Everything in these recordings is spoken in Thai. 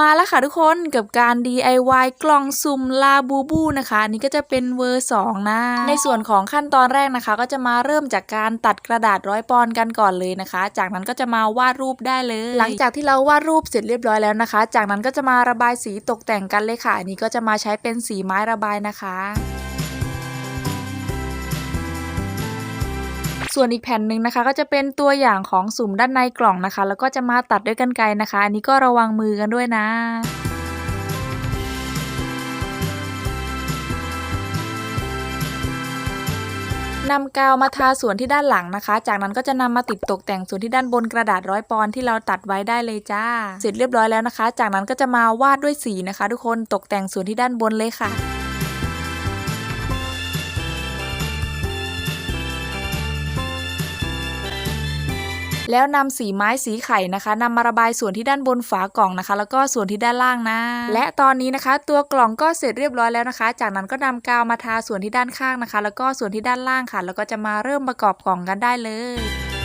มาแล้วค่ะทุกคนกับการ DIY กล่องสุ่มลาบูบูนะคะอันนี้ก็จะเป็นเวอร์สองนะ ในส่วนของขั้นตอนแรกนะคะ ก็จะมาเริ่มจากการตัดกระดาษร้อยปอนกันก่อนเลยนะคะ จากนั้นก็จะมาวาดรูปได้เลย หลังจากที่เราวาดรูปเสร็จเรียบร้อยแล้วนะคะ จากนั้นก็จะมาระบายสีตกแต่งกันเลยค่ะอันนี้ก็จะมาใช้เป็นสีไม้ระบายนะคะ ส่วนอีกแผ่นหนึ่งนะคะ ก็จะเป็นตัวอย่างของสุ่มด้านในกล่องนะคะ แล้วก็จะมาตัดด้วยกันไกรนะคะ อันนี้ก็ระวังมือกันด้วยนะนำกาวมาทาส่วนที่ด้านหลังนะคะ จากนั้นก็จะนำมาติดตกแต่งส่วนที่ด้านบนกระดาษร้อยปอนที่เราตัดไว้ได้เลยจ้า เสร็จเรียบร้อยแล้วนะคะ จากนั้นก็จะมาวาดด้วยสีนะคะ ทุกคนตกแต่งส่วนที่ด้านบนเลยค่ะ แล้วนำสีไม้สีไข่นะคะนำมาระบายส่วนที่ด้านบนฝากล่องนะคะ แล้วก็ส่วนที่ด้านล่างนะ และตอนนี้นะคะ ตัวกล่องก็เสร็จเรียบร้อยแล้วนะคะ จากนั้นก็นำกาวมาทาส่วนที่ด้านข้างนะคะ แล้วก็ส่วนที่ด้านล่างค่ะ แล้วก็จะมาเริ่มประกอบกล่องกันได้เลย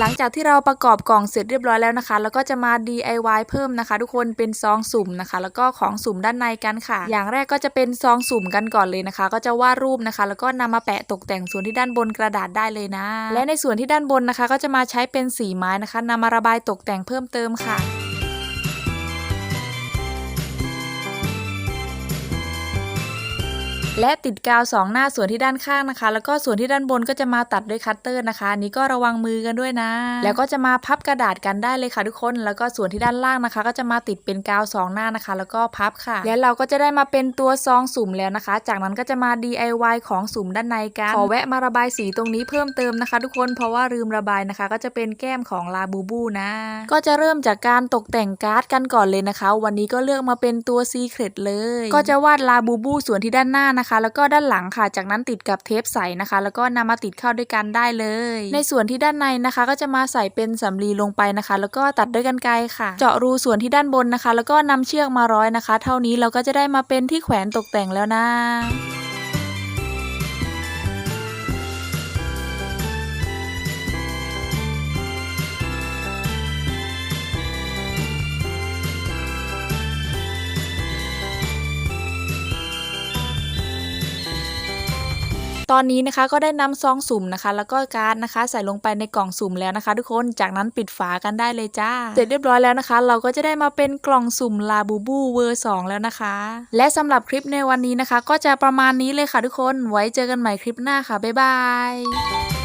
หลังจากที่เราประกอบกล่องเสร็จเรียบร้อยแล้วนะคะ แล้วก็จะมา DIY เพิ่มนะคะ ทุกคนเป็นซองสุ่มนะคะ แล้วก็ของสุ่มด้านในกันค่ะ อย่างแรกก็จะเป็นซองสุ่มกันก่อนเลยนะคะ ก็จะวาดรูปนะคะ แล้วก็นำมาแปะตกแต่งส่วนที่ด้านบนกระดาษได้เลยนะ และในส่วนที่ด้านบนนะคะ ก็จะมาใช้เป็นสีไม้นะคะนำมาระบายตกแต่งเพิ่มเติมค่ะ และติดกาวสองหน้าส่วนที่ด้านข้างนะคะ แล้วก็ส่วนที่ด้านบนก็จะมาตัดด้วยคัตเตอร์นะคะนี้ก็ระวังมือกันด้วยนะ แล้วก็จะมาพับกระดาษกันได้เลยค่ะทุกคน แล้วก็ส่วนที่ด้านล่างนะคะ ก็จะมาติดเป็นกาวสองหน้านะคะ แล้วก็พับค่ะ แล้วเราก็จะได้มาเป็นตัวซองสุ่มแล้วนะคะ จากนั้นก็จะมา DIY ของสุ่มด้านในกันขอแวะมาระบายสีตรงนี้เพิ่มเติมนะคะ ทุกคนเพราะว่าลืมระบายนะคะ ก็จะเป็นแก้มของลาบูบูนะ ก็จะเริ่มจากการตกแต่งการ์ดกันก่อนเลยนะคะ วันนี้ก็เลือกมาเป็นตัวซีเครตเลย ก็จะวาดลาบูบูส่วนที่ด้านหน้านะคะแล้วก็ด้านหลังค่ะ จากนั้นติดกับเทปใสนะคะ แล้วก็นำมาติดเข้าด้วยกันได้เลย ในส่วนที่ด้านในนะคะ ก็จะมาใส่เป็นสำลีลงไปนะคะ แล้วก็ตัดด้วยกันไกลค่ะ เจาะรูส่วนที่ด้านบนนะคะ แล้วก็นำเชือกมาร้อยนะคะ เท่านี้เราก็จะได้มาเป็นที่แขวนตกแต่งแล้วนะ ตอนนี้นะคะก็ได้นำซองสุ่มนะคะ แล้วก็การ์ดนะคะ ใส่ลงไปในกล่องสุ่มแล้วนะคะ ทุกคนจากนั้นปิดฝากันได้เลยจ้า เสร็จเรียบร้อยแล้วนะคะ เราก็จะได้มาเป็นกล่องสุ่มลาบูบูเวอร์สองแล้วนะคะ และสำหรับคลิปในวันนี้นะคะ ก็จะประมาณนี้เลยค่ะทุกคนไว้เจอกันใหม่คลิปหน้าค่ะบ๊ายบาย